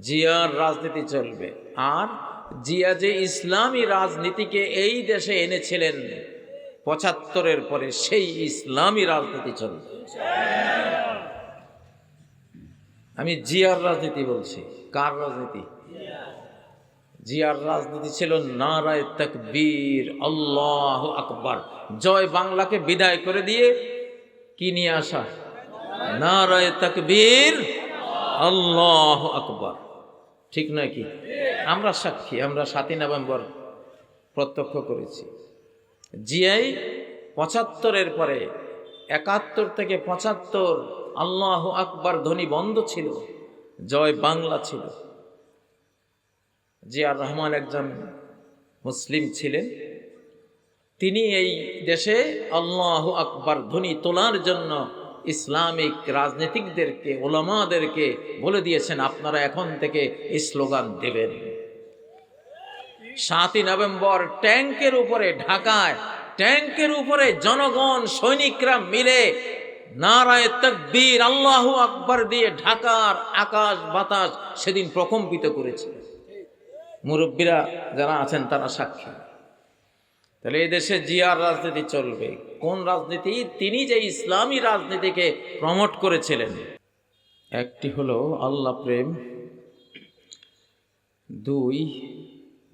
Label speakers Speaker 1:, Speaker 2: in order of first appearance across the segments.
Speaker 1: জিয়ার রাজনীতি চলবে। আর জিয়া যে ইসলামী রাজনীতিকে এই দেশে এনেছিলেন, পঁচাত্তরের পরে সেই ইসলামী রাজনীতি চলবে। আমি জিয়ার রাজনীতি বলছি, কার রাজনীতি? জিয়ার রাজনীতি ছিল নারায় তকবীর, আল্লাহ আকবর। জয় বাংলাকে বিদায় করে দিয়ে কি নিয়ে আসা? নারায় তকবীর, আল্লাহ আকবার। ঠিক নয় কি? আমরা সাক্ষী, আমরা সাতই নভেম্বর প্রত্যক্ষ করেছি। জিয়াই পঁচাত্তরের পরে একাত্তর থেকে পঁচাত্তর আল্লাহ আকবার ধ্বনি বন্ধ ছিল, জয় বাংলা ছিল। জিয়ার রহমান একজন মুসলিম ছিলেন। তিনি এই দেশে আল্লাহ আকবার ধ্বনি তোলার জন্য ইসলামিক রাজনীতিকদেরকে, ওলামাদেরকে বলে দিয়েছেন, আপনারা এখন থেকে স্লোগান দেবেন। সাতই নভেম্বর ট্যাঙ্কের উপরে, ঢাকায় ট্যাঙ্কের উপরে জনগণ, সৈনিকরা মিলে নারায় তকবীর, আল্লাহ আকবর দিয়ে ঢাকার আকাশ বাতাস সেদিন প্রকম্পিত করেছে। মুরব্বীরা যারা আছেন, তারা সাক্ষী। তাহলে এই দেশে জিয়ার রাজনীতি চলবে। কোন রাজনীতি? তিনি যে ইসলামী রাজনীতিকে প্রমোট করেছিলেন। একটি হলো আল্লাহ প্রেম, দুই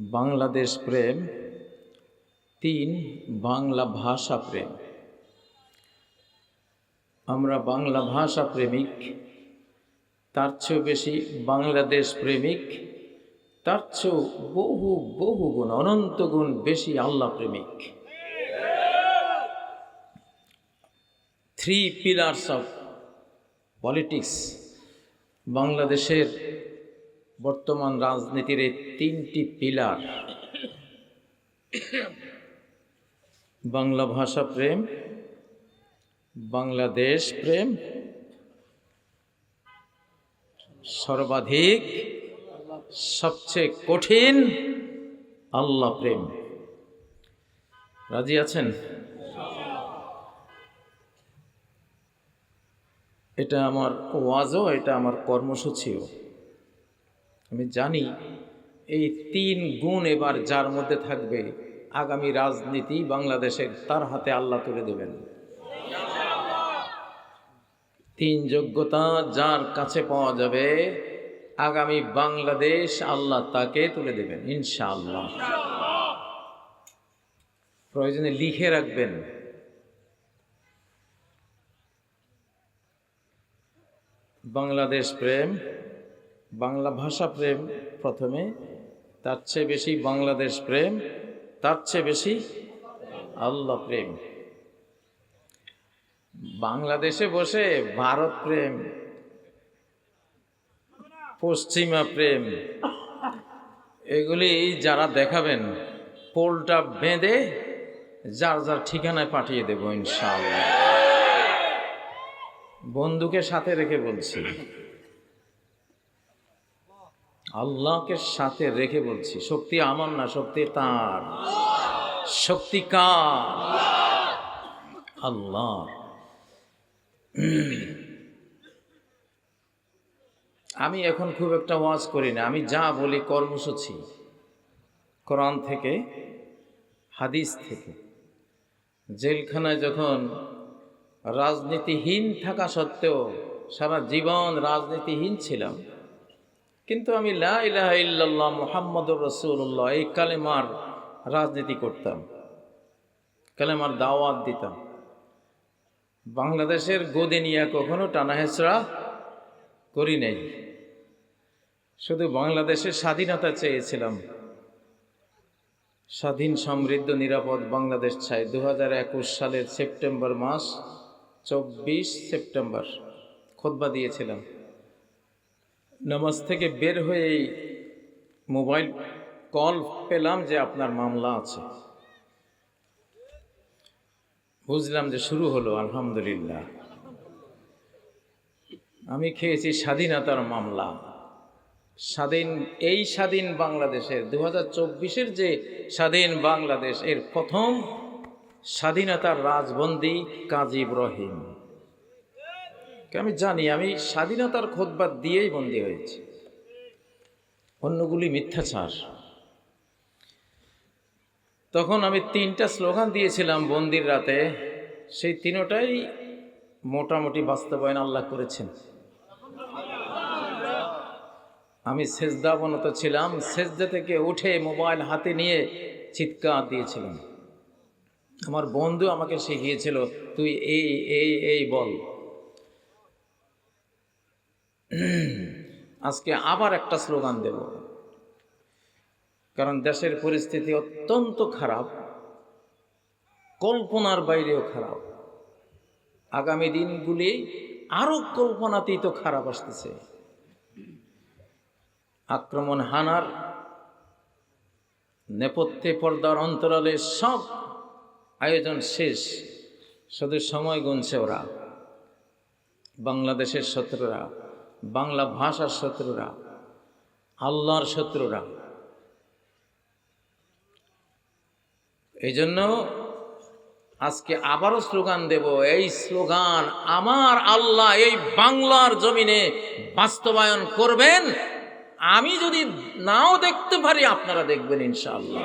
Speaker 1: বাংলাদেশ প্রেম, তিন বাংলা ভাষা প্রেম। আমরা বাংলা ভাষা প্রেমিক, তার চেয়েও বেশি বাংলাদেশ প্রেমিক, তার চেয়েও বহু বহু গুণ, অনন্ত গুণ বেশি আল্লাহ প্রেমিক। থ্রি পিলার্স অফ পলিটিক্স বাংলাদেশের বর্তমান রাজনীতির এই তিনটি পিলার বাংলা ভাষা প্রেম, বাংলাদেশ প্রেম, সর্বাধিক, সবচেয়ে কঠিন আল্লাহ প্রেম। রাজি আছেন? এটা আমার ওয়াজও, এটা আমার কর্মসূচিও। আমি জানি এই তিন গুণ এবার যার মধ্যে থাকবে আগামী রাজনীতি বাংলাদেশের, তার হাতে আল্লাহ তুলে দেবেন। তিন যোগ্যতা যার কাছে পাওয়া যাবে, আগামী বাংলাদেশ আল্লাহ তাকে তুলে দেবেন, ইনশাআল্লাহ। প্রয়োজনে লিখে রাখবেন। বাংলাদেশ প্রেম, বাংলা ভাষা প্রেম প্রথমে, তার চেয়ে বেশি বাংলাদেশ প্রেম, তার চেয়ে বেশি আল্লাহ প্রেম। বাংলাদেশে বসে ভারত প্রেম, পশ্চিমা প্রেম, এগুলি যারা দেখাবেন, পোলটা বেঁধে যার যার ঠিকানায় পাঠিয়ে দেব ইনশাআল্লাহ। বন্ধুকে সাথে রেখে বলছি। আল্লাহকে সাথে রেখে বলছি, শক্তি আমার না, শক্তি তার। শক্তি কার? আল্লাহ। আমি এখন খুব একটা ওয়াজ করি না, আমি যা বলি কর্মসূচি। কোরআন থেকে, হাদিস থেকে। জেলখানায় যখন রাজনীতিহীন থাকা সত্ত্বেও সারা জীবন রাজনীতিহীন ছিলাম। কিন্তু আমি লা ইলাহা ইল্লাল্লাহ মুহাম্মদুর রসুল্লাহ এই কালেমার রাজনীতি করতাম। কালেমার দাওয়াত দিতাম। বাংলাদেশের গদি নিয়ে কখনো টানা হেঁচড়া করি নাই। শুধু বাংলাদেশের স্বাধীনতা চেয়েছিলাম। স্বাধীন সমৃদ্ধ নিরাপদ বাংলাদেশ চাই। দু হাজার একুশ সালের সেপ্টেম্বর মাস চব্বিশ সেপ্টেম্বর, খোদবা দিয়েছিলাম। নামাজ থেকে বের হয়েই মোবাইল কল পেলাম যে আপনার মামলা আছে। বুঝলাম যে শুরু হলো, আলহামদুলিল্লাহ। আমি খেয়েছি স্বাধীনতার মামলা। স্বাধীন, এই স্বাধীন বাংলাদেশের দু হাজার যে স্বাধীন বাংলাদেশ, এর প্রথম স্বাধীনতার রাজবন্দি কাজী ইব্রাহিম। আমি জানি, আমি স্বাধীনতার খোদবাদ দিয়েই বন্দী হয়েছি। অন্যগুলি মিথ্যাচার। তখন আমি তিনটা স্লোগান দিয়েছিলাম বন্দির রাতে। সেই তিনোটাই মোটামুটি বাস্তবায়ন আল্লাহ করেছেন। আমি সেজদা বনত ছিলাম, সেজদা থেকে উঠে মোবাইল হাতে নিয়ে চিৎকার দিয়েছিলাম। আমার বন্ধু আমাকে শিখিয়েছিল, তুই এই এই এই বল। আজকে আবার একটা স্লোগান দেব। কারণ দেশের পরিস্থিতি অত্যন্ত খারাপ, কল্পনার বাইরেও খারাপ। আগামী দিনগুলি আরও তো খারাপ আসতেছে। আক্রমণ হানার, নেপথ্যে পর্দার অন্তরালে সব আয়োজন শেষ। শুধু সময় গুনছে ওরা। বাংলাদেশের শত্রুরা, বাংলা ভাষার শত্রুরা, আল্লাহর শত্রুরা। এই জন্য আজকে আবারও স্লোগান দেব। এই স্লোগান আমার আল্লাহ এই বাংলার জমিনে বাস্তবায়ন করবেন। আমি যদি নাও দেখতে পারি, আপনারা দেখবেন ইনশাআল্লাহ।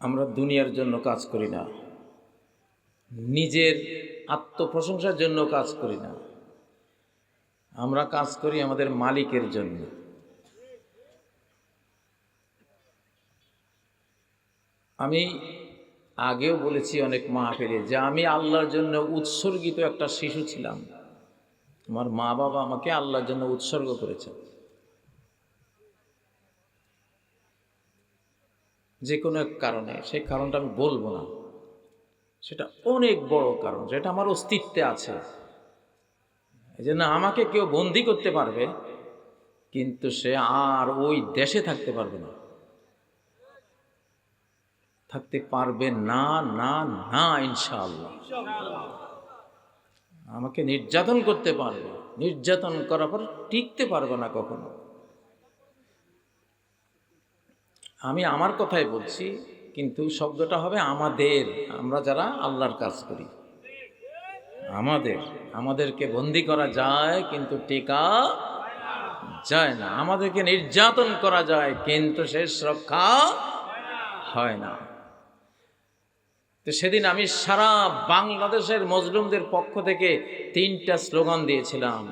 Speaker 1: আমরা দুনিয়ার জন্য কাজ করি না। নিজের আত্মপ্রশংসার জন্য কাজ করি না। আমরা কাজ করি আমাদের মালিকের জন্য। আমি আগেও বলেছি অনেক মাহফিলে যে আমি আল্লাহর জন্য উৎসর্গিত একটা শিশু ছিলাম। আমার মা বাবা আমাকে আল্লাহর জন্য উৎসর্গ করেছেন। যে কোনো এক কারণে, সেই কারণটা আমি বলব না। সেটা অনেক বড় কারণ, যেটা আমার অস্তিত্বে আছে। এই জন্য আমাকে কেউ বন্দি করতে পারবে, কিন্তু সে আর ওই দেশে থাকতে পারবে না। থাকতে পারবে না না না, ইনশাআল্লাহ। আমাকে নির্যাতন করতে পারবে, নির্যাতন করার পর টিকতে পারবে না কখনো। আমি আমার কথাই বলছি, কিন্তু শব্দটা হবে আমাদের। আমরা যারা আল্লাহর কাজ করি। আমাদের, আমাদেরকে বন্দি করা যায়, কিন্তু টিকা যায় না। আমাদেরকে নির্যাতন করা যায়, কিন্তু শেষ রক্ষা হয় না। তো সেদিন আমি সারা বাংলাদেশের মজলুমদের পক্ষ থেকে তিনটা স্লোগান দিয়েছিলাম।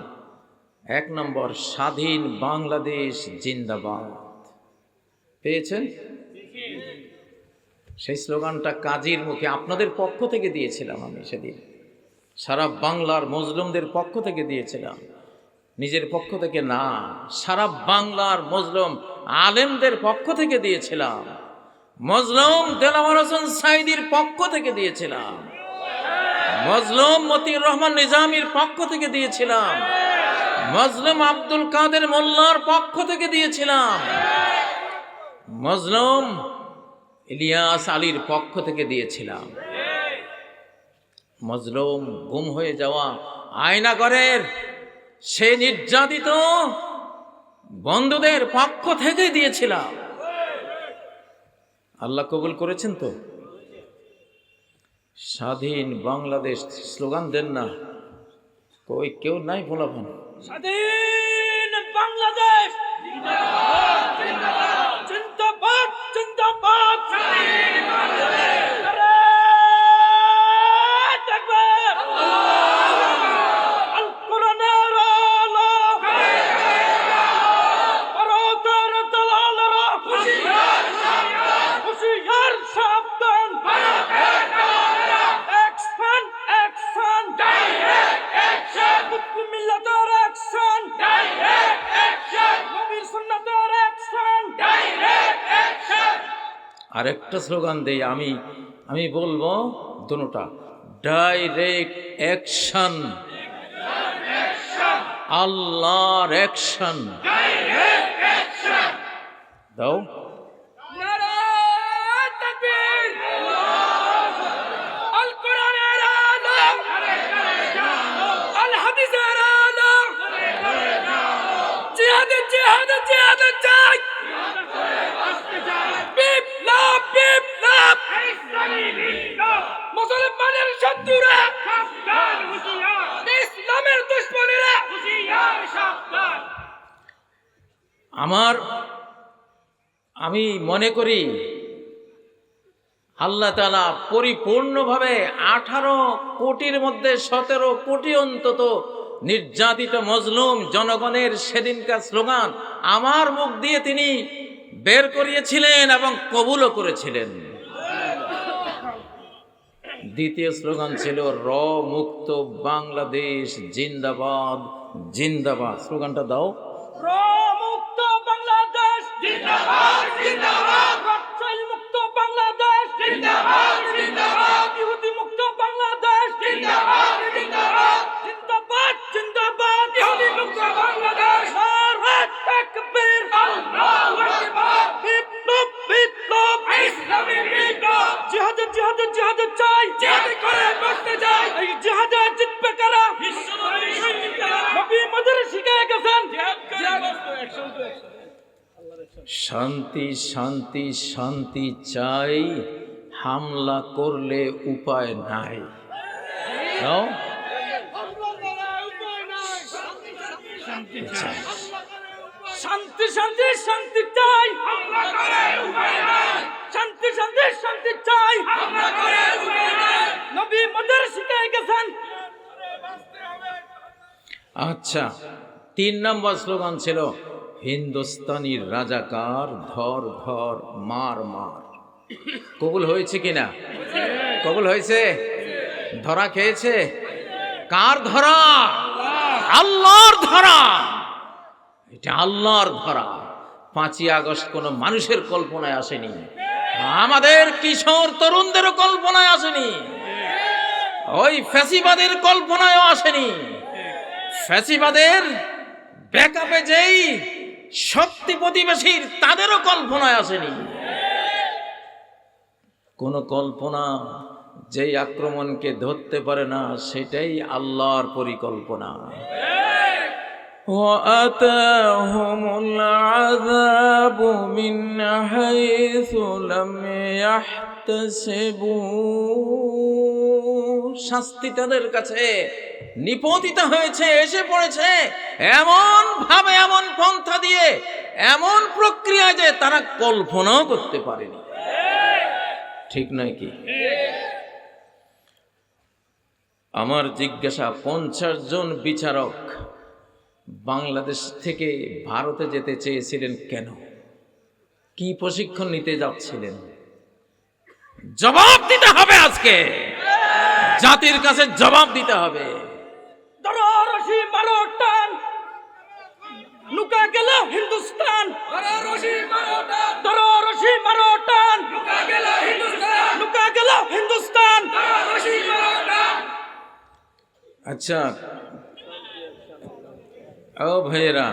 Speaker 1: এক নম্বর, স্বাধীন বাংলাদেশ, জিন্দাবাদ। পেয়েছেন? সেই স্লোগানটা কাজীর মুখে আপনাদের পক্ষ থেকে দিয়েছিলাম আমি সেদিন। সারা বাংলার মজলুমদের পক্ষ থেকে দিয়েছিলাম। নিজের পক্ষ থেকে না, সারা বাংলার মজলুম আলেমদের পক্ষ থেকে দিয়েছিলাম। মজলুম দেলাওয়ার হোসেন সাইদির পক্ষ থেকে দিয়েছিলাম। মজলুম মতির রহমান নিজামির পক্ষ থেকে দিয়েছিলাম। মজলুম আব্দুল কাদের মোল্লার পক্ষ থেকে দিয়েছিলাম। মজলুম ইলিয়াস আলীর পক্ষ থেকে দিয়েছিলাম। মজলুম গুম হয়ে যাওয়া আয়নাগরের সে নির্যাতিত বন্ধুদের পক্ষ থেকে দিয়েছিলাম। আল্লাহ কবুল করেছেন তো? স্বাধীন বাংলাদেশ স্লোগান দেন না। কই কেউ নাই ফলাফল?
Speaker 2: স্বাধীন বাংলাদেশ জিন্দাবাদ জিন্দাবাদ নারায়ে তাকবীর! আল কোরআনের আলো! ভারতের দালালেরা! হুঁশিয়ার সাবধান! Action, action! মুসলিম মিল্লাতের action! নবীর সুন্নাতের action!
Speaker 1: আরেকটা স্লোগান দেই আমি আমি বলব দুটা। ডাইরেক্ট অ্যাকশন আল্লাহর অ্যাকশন দাও।
Speaker 2: মুসলমানের শত্রুরা। ইসলামের
Speaker 1: আমার আমি মনে করি আল্লাহ তালা পরিপূর্ণভাবে আঠারো কোটির মধ্যে সতেরো কোটি অন্তত নির্যাতিত মজলুম জনগণের সেদিনকার স্লোগান আমার মুখ দিয়ে তিনি বের করিয়েছিলেন এবং কবুলও করেছিলেন। দ্বিতীয় স্লোগান ছিল, র মুক্ত বাংলাদেশ জিন্দাবাদ জিন্দাবাদ। স্লোগানটা দাও।
Speaker 2: মুক্ত বাংলাদেশ মুক্ত বাংলাদেশ মুক্ত জিন্দাবাদ জিন্দাবাদ। বিপ্লব। ইসলামী বিপ্লব। জিহাদ জিহাদ জিহাদ চাই। জিহাদ করে করতে যাই। এই জিহাদে জিতবে কারা? বিশ্বনবী সৈনিকরা নবী মদের শিখে গেছেন। জিহাদ করে
Speaker 1: শান্তি শান্তি শান্তি চাই। হামলা করলে উপায় নাই। দাও?
Speaker 2: শান্তি শান্তি শান্তি চাই। শান্তি শান্তি শান্তি চাই। নবী মদের শিখে গেছেন।
Speaker 1: আচ্ছা তিন নম্বর স্লোগান ছিল হিন্দুস্তানি রাজাকার ধর ধর মার মার। কবুল হয়েছে কিনা? কবুল হয়েছে? ধরা খেয়েছে? কার ধরা? আল্লাহর ধরা। এটা আল্লাহর ধরা। পাঁচই আগস্ট কোনো মানুষের কল্পনায় আসেনি। আমাদের কিশোর তরুণদেরও কল্পনায় আসেনি। ওই ফ্যাসিবাদের কল্পনায়ও আসেনি। ফ্যাসিবাদের ব্যাকআপে যেই শক্তি প্রতিবেশীর তাদেরও কল্পনায় আসেনি। কোন কল্পনা যেই আক্রমণকে ধরতে পারে না, সেটাই আল্লাহর পরিকল্পনা। وأتاهم العذاب من حيث لم يحتسبوا শাস্তি তাদের কাছে নিপতিত হয়েছে এসে পড়েছে এমন ভাবে এমন পন্থা দিয়ে এমন প্রক্রিয়া যে তারা কল্পনাও করতে পারেনি ঠিক নয় কি আমার জিজ্ঞাসা পঞ্চাশ জন বিচারক বাংলাদেশ থেকে ভারতে যেতে চেয়েছিলেন কেন? কি প্রশিক্ষণ নিতে যাচ্ছিলেন? জবাব দিতে হবে আজকে। জাতির কাছে জবাব দিতে হবে।
Speaker 2: ধরো মারো টান। লুকা হিন্দুস্তান। লুকা গেল হিন্দুস্তান। লুকা গেল হিন্দুস্তান।
Speaker 1: আচ্ছা ও ভাইয়েরা,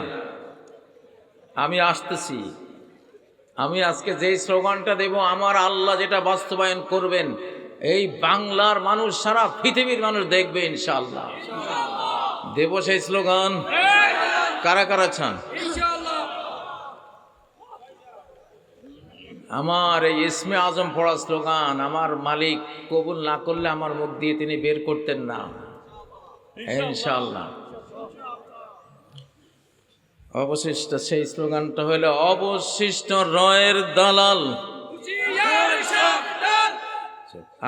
Speaker 1: আমি আসতেছি। আমি আজকে যেই স্লোগানটা দেব, আমার আল্লাহ যেটা বাস্তবায়ন করবেন, এই বাংলার মানুষ, সারা পৃথিবীর মানুষ দেখবে ইনশাআল্লাহ। দেব সেই স্লোগান। কারা কারা চান? আমার এই ইসমে আজম পড়া স্লোগান, আমার মালিক কবুল না করলে আমার মুখ দিয়ে তিনি বের করতেন না। ইনশাআল্লাহ। অবশিষ্ট সেই স্লোগানটা হলো অবশিষ্ট রয়ের দালাল।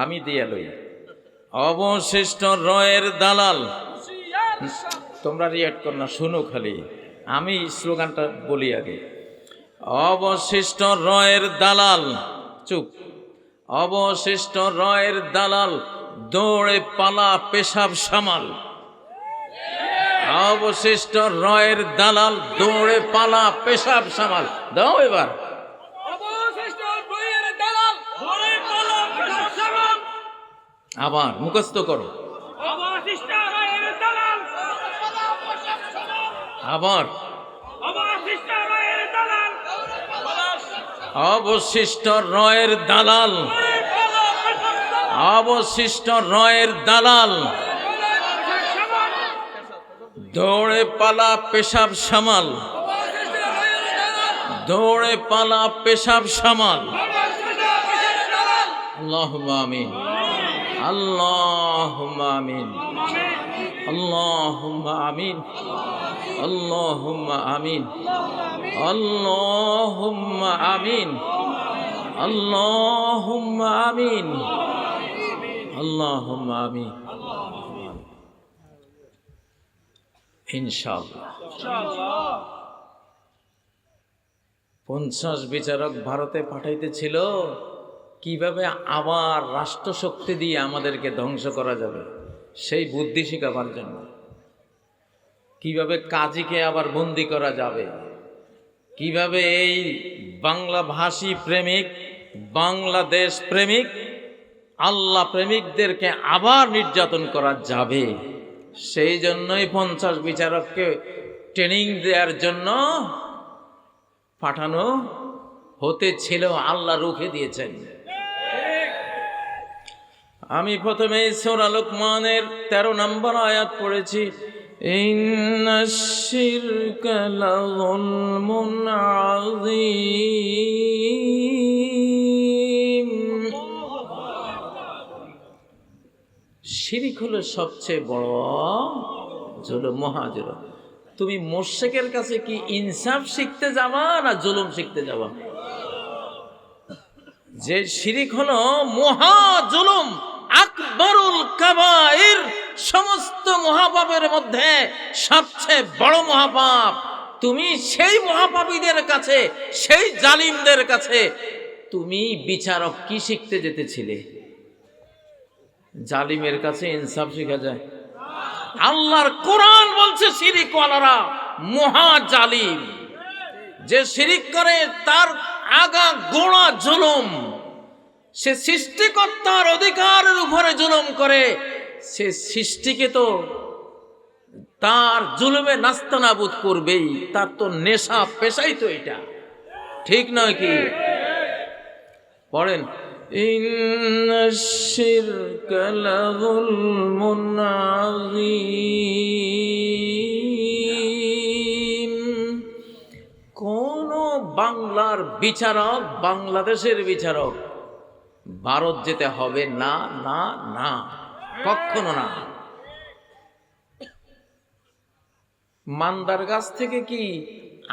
Speaker 1: আমি দিয়া লই, অবশিষ্ট রয়ের দালাল। তোমরা রিয়াক্ট কর না, শুনো খালি। আমি স্লোগানটা বলি আগে, অবশিষ্ট রয়ের দালাল। চুপ। অবশিষ্ট রয়ের দালাল, দৌড়ে পালা পেশাব সামাল। অবশিষ্ট রয়ের দালাল দৌড়ে পালা পেশাব সামাল। দাও এবার। আবার মুখস্থ করো। আবার। অবশিষ্ট রয়ের দালাল অবশিষ্ট রয়ের দালাল। দৌড়ে পালা পেশাব সামাল। দৌড়ে পালা পেশাব সামাল। আল্লাহ আমিন। আল্লাহ আমিন। আল্লাহ আমিন। আল্লাহ আমিন। আল্লাহ আমিন। আল্লাহ আমিন। আল্লাহ আমিন। ইনশাআল্লাহ। পঞ্চাশ বিচারক ভারতে পাঠাইতেছিল কীভাবে আবার রাষ্ট্রশক্তি দিয়ে আমাদেরকে ধ্বংস করা যাবে সেই বুদ্ধি শিখাবার জন্য। কীভাবে কাজীকে আবার বন্দি করা যাবে কীভাবে এই বাংলা ভাষী প্রেমিক বাংলাদেশ প্রেমিক আল্লাহ প্রেমিকদেরকে আবার নির্যাতন করা যাবে। সেই জন্যই পঞ্চাশ বিচারককে ট্রেনিং দেওয়ার জন্য পাঠানো হতে ছিল, আল্লাহ রুখে দিয়েছেন। আমি প্রথমে সোরা লোকমানের তেরো নম্বর আয়াত পড়েছি ইন্নাশিরকালা যুলমুন আযীম। শিরিক হলো সবচেয়ে বড় জুলুম মহাজুলুম তুমি মোর্শেকের কাছে কি ইনসাফ শিখতে যাবা না জুলুম শিখতে যাবা? যে শিরিক হলো মহা জুলুম, আকবরুল কাবাইর সমস্ত মহাপাপের মধ্যে সবচেয়ে বড় মহাপাপ। তুমি সেই মহাপাপীদের কাছে, সেই জালিমদের কাছে তুমি বিচারক কি শিখতে যেতেছিলে? জালিমের কাছে ইনসাফ শেখা যায়। আল্লাহর কোরআন বলছে শিরিক ওয়ালারা মহা জালিম। যে শিরিক করে, তার আগা গোড়া জুলুম। সে সৃষ্টিকর্তার অধিকারের উপরে জুলুম করে। সে সৃষ্টিকে তো তার জুলুমে নাস্তানাবুদ করবেই, তার তো নেশা পেশাই তো এটা। ঠিক নয় কি? পড়েন। إن الشرك لظلم عظيم কোন বাংলার বিচারক বাংলাদেশের বিচারক ভারত যেতে হবে না না না কখনো না মান্দার গাছ থেকে কি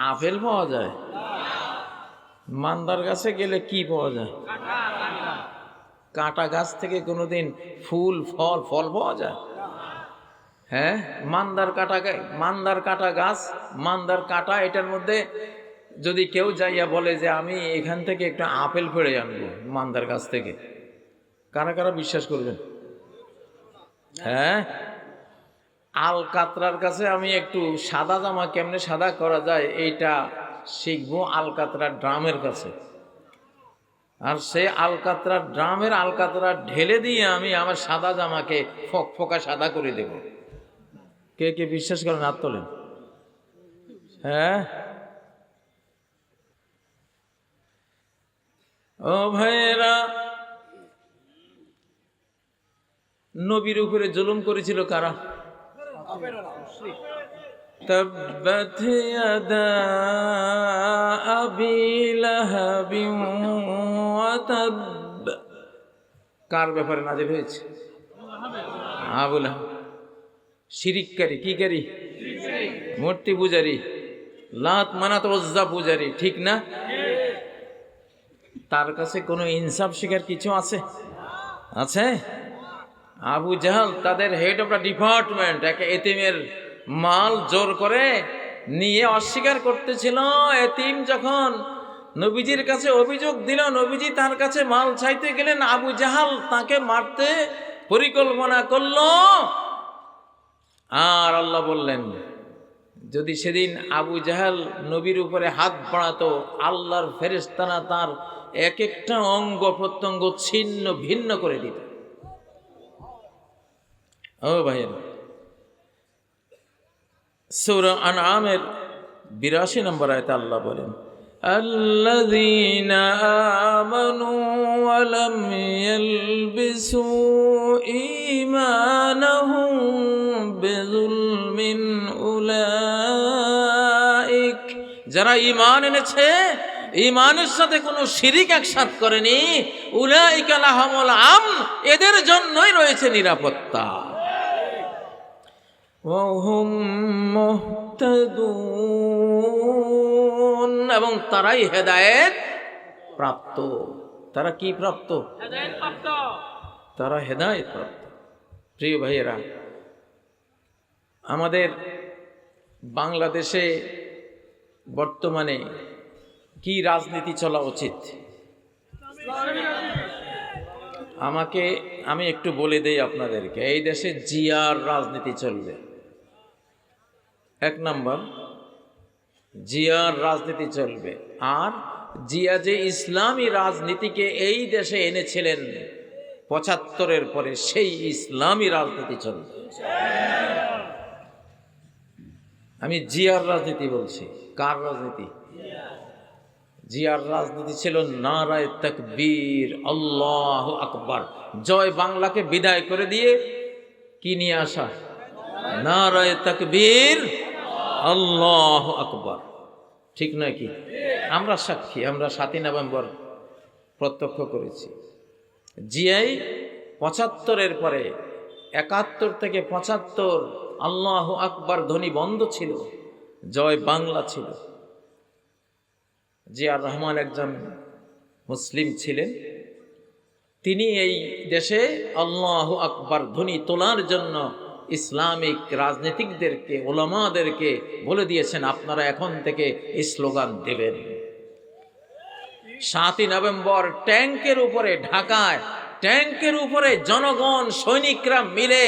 Speaker 1: আপেল পাওয়া যায় মান্দার গাছে গেলে কি পাওয়া যায় কাঁটা গাছ থেকে কোনোদিন ফুল, ফল ফল পাওয়া যায়? হ্যাঁ? মান্দার কাটা মান্দার কাটা গাছ, মান্দার কাটা, এটার মধ্যে যদি কেউ যাইয়া বলে যে আমি এখান থেকে একটা আপেল ফেড়ে আনব মান্দার গাছ থেকে, কারা কারা বিশ্বাস করবেন? হ্যাঁ? আল কাতরার কাছে আমি একটু সাদা জামা কেমনে সাদা করা যায়, এইটা শিখব আল কাতরার ড্রামের কাছে। আর সে আলকাতরা ড্রামের আলকাতরা ঢেলে দিয়ে আমি আমার সাদা জামাকে ফক ফোকা সাদা করে দেব। কে কে বিশ্বাস করেন? হাত তোলেন। হ্যাঁ? ও ভাইয়েরা, নবীর উপরে জুলুম করেছিল কারা? تبت يدا أبي لهب وتب কার ব্যাপারে নাজিল হয়েছে আবুল শিরিককারী কি কারি মূর্তি পূজারি লাত মানাত ওজ্জা পূজারি ঠিক না তার কাছে কোনো ইনসাফ শিকার কিছু আছে আছে আবু জাহাল তাদের হেড অফ দ্য ডিপার্টমেন্ট এক এতিমের মাল জোর করে নিয়ে অস্বীকার করতেছিল। এতিম যখন নবীজির কাছে অভিযোগ দিল, নবীজি তার কাছে মাল চাইতে গেলেন, আবু জাহাল তাকে মারতে পরিকল্পনা করল। আর আল্লাহ বললেন, যদি সেদিন আবু জাহাল নবীর উপরে হাত বাড়াতো, আল্লাহর ফেরেস্তানা তার এক একটা অঙ্গ প্রত্যঙ্গ ছিন্ন ভিন্ন করে দিত। ও ভাইয়ের সৌরা আনআমের বিরাশি নম্বর আয়তে আল্লাহ বলেন الذين آمنوا ولم يلبسوا إيمانهم بظلم أولئك যারা ঈমান এনেছে ঈমানের সাথে কোনো শিরিক একসাথ করেনি উলাইকা লাহামুল আম এদের জন্যই রয়েছে নিরাপত্তা وهم মুহতাদুন এবং তারাই হেদায়েত প্রাপ্ত তারা কি প্রাপ্ত তারা হেদায়েত প্রাপ্ত প্রিয় ভাইয়েরা আমাদের বাংলাদেশে বর্তমানে কি রাজনীতি চলা উচিত আমাকে আমি একটু বলে দেই আপনাদেরকে এই দেশে জিয়ার রাজনীতি চলবে এক নম্বর, জিয়ার রাজনীতি চলবে। আর জিয়া যে ইসলামী রাজনীতিকে এই দেশে এনেছিলেন, পঁচাত্তরের পরে সেই ইসলামী রাজনীতি চলবে। আমি জিয়ার রাজনীতি বলছি, কার রাজনীতি? জিয়ার রাজনীতি ছিল নারায় তকবীর, আল্লাহ আকবর। জয় বাংলাকে বিদায় করে দিয়ে কি নিয়ে আসা? নারায় তকবীর আল্লাহ আকবর। ঠিক নয় কি? আমরা সাক্ষী, আমরা সাতই নভেম্বর প্রত্যক্ষ করেছি। জিয়াই পঁচাত্তরের পরে একাত্তর থেকে পঁচাত্তর আল্লাহ আকবার ধ্বনি বন্ধ ছিল, জয় বাংলা ছিল। জিয়ার রহমান একজন মুসলিম ছিলেন। তিনি এই দেশে আল্লাহ আকবার ধ্বনি তোলার জন্য ইসলামিক রাজনীতিকদেরকে, ওলামাদেরকে বলে দিয়েছেন, আপনারা এখন থেকে স্লোগান দেবেন। সাতই নভেম্বর ট্যাঙ্কের উপরে, ঢাকায় ট্যাঙ্কের উপরে জনগণ, সৈনিকরা মিলে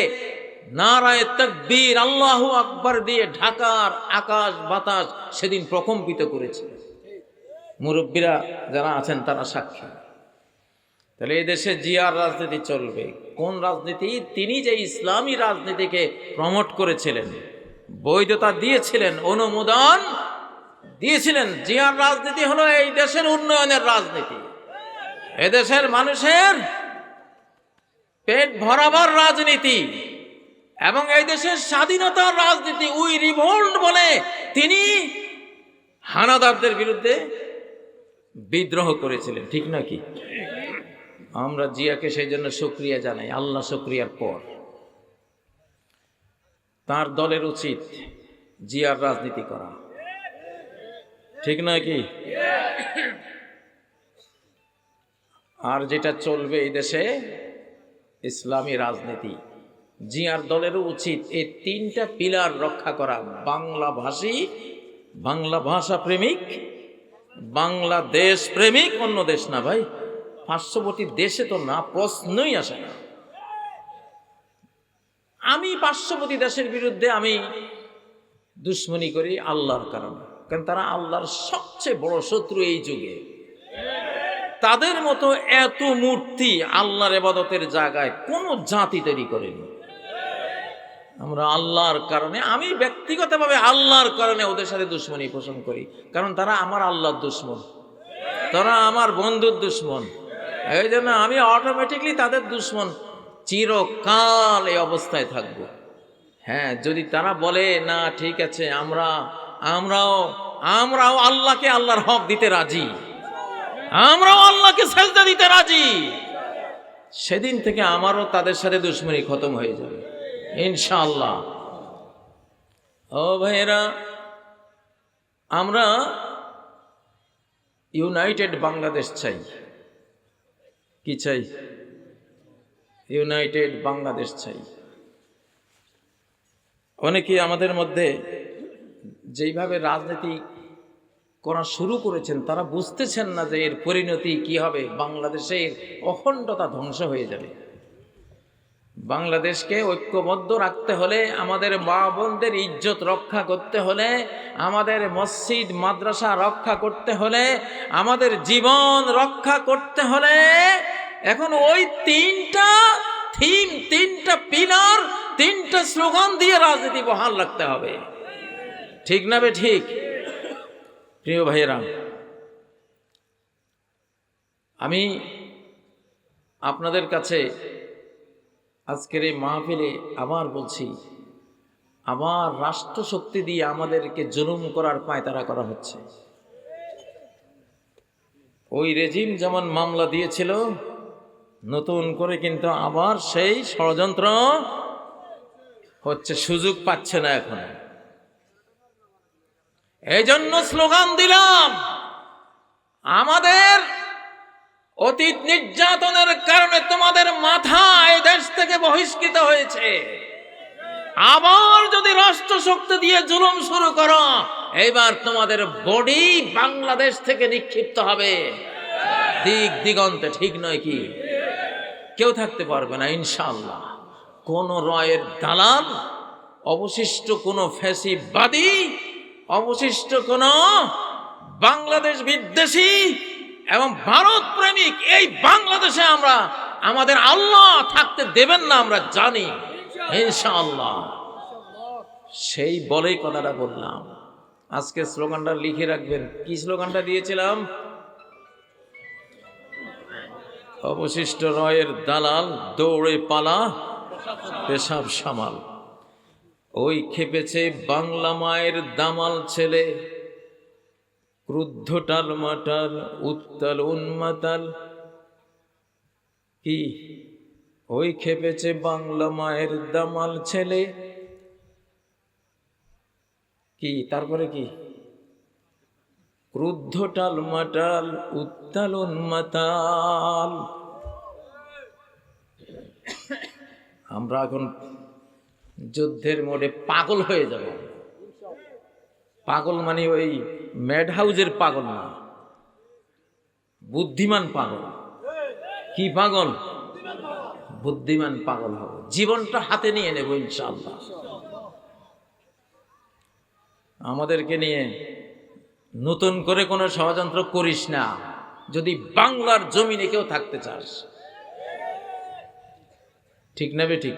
Speaker 1: নারায় তকবীর, আল্লাহ আকবর দিয়ে ঢাকার আকাশ বাতাস সেদিন প্রকম্পিত করেছে। মুরব্বীরা যারা আছেন, তারা সাক্ষী। তাহলে এই দেশে জিয়ার রাজনীতি চলবে। কোন রাজনীতি? তিনি যে ইসলামী রাজনীতিকে প্রমোট করেছিলেন, বৈধতা দিয়েছিলেন, অনুমোদন দিয়েছিলেন, জিয়ার রাজনীতি হলো এই দেশের উন্নয়নের রাজনীতি। এদেশের মানুষের পেট ভরাবার রাজনীতি এবং এই দেশের স্বাধীনতার রাজনীতি, উই রিভোল্ট বলে তিনি হানাদারদের বিরুদ্ধে বিদ্রোহ করেছিলেন, ঠিক নাকি? আমরা জিয়াকে সেই জন্য সুক্রিয়া জানাই, আল্লাহ সুক্রিয়ার পর। তার দলের উচিত জিয়ার রাজনীতি করা। ঠিক নয় কি? আর যেটা চলবে এই দেশে, ইসলামী রাজনীতি। জিয়ার দলেরও উচিত এই তিনটা পিলার রক্ষা করা। বাংলা ভাষী বাংলা ভাষা প্রেমিক, বাংলাদেশ প্রেমিক, অন্য দেশ না ভাই। পার্শ্ববর্তী দেশে তো না, প্রশ্নই আসে না। আমি পার্শ্ববর্তী দেশের বিরুদ্ধে আমি দুশ্মনী করি আল্লাহর কারণে। কারণ তারা আল্লাহর সবচেয়ে বড় শত্রু এই যুগে। তাদের মতো এত মূর্তি আল্লাহর এবাদতের জায়গায় কোনো জাতি তৈরি করেনি। আমরা আল্লাহর কারণে, আমি ব্যক্তিগতভাবে আল্লাহর কারণে ওদের সাথে দুশ্মনী পোষণ করি। কারণ তারা আমার আল্লাহর দুশ্মন। তারা আমার বন্ধুর দুশ্মন। এই জন্য আমি অটোমেটিকলি তাদের দুশ্মন চিরকাল এই অবস্থায় থাকব। হ্যাঁ যদি তারা বলে, না, ঠিক আছে, আমরা, আমরাও আমরাও আল্লাহকে আল্লাহর হক দিতে রাজি। আমরাও আল্লাহকে সেজদা দিতে রাজি। সেদিন থেকে আমারও তাদের সাথে দুশ্মনী খতম হয়ে যাবে। ইনশাআল্লাহ। ও ভাইয়েরা, আমরা ইউনাইটেড বাংলাদেশ চাই। কি চাই? ইউনাইটেড বাংলাদেশ চাই। অনেকে আমাদের মধ্যে যেইভাবে রাজনীতি করা শুরু করেছেন, তারা বুঝতেছেন না যে এর পরিণতি কি হবে। বাংলাদেশের অখণ্ডতা ধ্বংস হয়ে যাবে। বাংলাদেশকে ঐক্যবদ্ধ রাখতে হলে, আমাদের মা বোনদের ইজ্জত রক্ষা করতে হলে, আমাদের মসজিদ, মাদ্রাসা রক্ষা করতে হলে, আমাদের জীবন রক্ষা করতে হলে, এখন ওই তিনটা থিম, তিনটা পিলার, তিনটা স্লোগান দিয়ে রাজনীতি বহাল রাখতে হবে। ঠিক না বে ঠিক? প্রিয় ভাইয়েরা, আমি আপনাদের কাছে আজকের এই মাহফিলে আবার বলছি আবার রাষ্ট্রশক্তি দিয়ে আমাদেরকে জুলুম করার পায়তারা করা হচ্ছে। ওই রেজিম যেমন মামলা দিয়েছিল, নতুন করে কিন্তু আবার সেই ষড়যন্ত্র হচ্ছে সুযোগ পাচ্ছে না এখন। এই জন্য স্লোগান দিলাম, আমাদের অতীত নির্যাতনের কারণে তোমাদের মাথা এই দেশ থেকে বহিষ্কৃত হয়েছে। আবার যদি রাষ্ট্র শক্তি দিয়ে জুলুম শুরু করো এবার তোমাদের বডি বাংলাদেশ থেকে নিক্ষিপ্ত হবে। দিক দিগন্তে ঠিক নয় কি? কেউ থাকতে পারবে না ইনশাল্লাহ কোন রয়ের দালাল, অবশিষ্ট কোন ফ্যাসিবাদী, অবশিষ্ট কোন বাংলাদেশ বিদ্বেষী এবং ভারত প্রেমিক, এই বাংলাদেশে আমরা, আমাদের আল্লাহ থাকতে দেবেন না, আমরা জানি। ইনশাআল্লাহ। সেই বলেই কথাটা বললাম। আজকে স্লোগানটা লিখে রাখবেন। কি স্লোগানটা দিয়েছিলাম? অবশিষ্ট রয়ের দালাল, দৌড়ে পালা, পেশাব সামাল। ওই খেপেছে বাংলা মায়ের দামাল ছেলে। ক্রুদ্ধ টাল মাটাল, উত্তাল উন্মাতাল। কি? ওই খেপেছে বাংলা মায়ের দামাল ছেলে। কি? তারপরে কি? ক্রুদ্ধ টাল মাটাল, উত্তাল উন্মাতাল। আমরা এখন যুদ্ধের মোড়ে পাগল হয়ে যাব। পাগল মানে ওই ম্যাড হাউজের পাগল না। বুদ্ধিমান পাগল। কি পাগল? বুদ্ধিমান পাগল হব। জীবনটা হাতে নিয়ে নেব ইনশাআল্লাহ। আমাদেরকে নিয়ে নতুন করে কোনো ষড়যন্ত্র করিস না। যদি বাংলার জমিনে কেউ থাকতে চাস। ঠিক না বে ঠিক?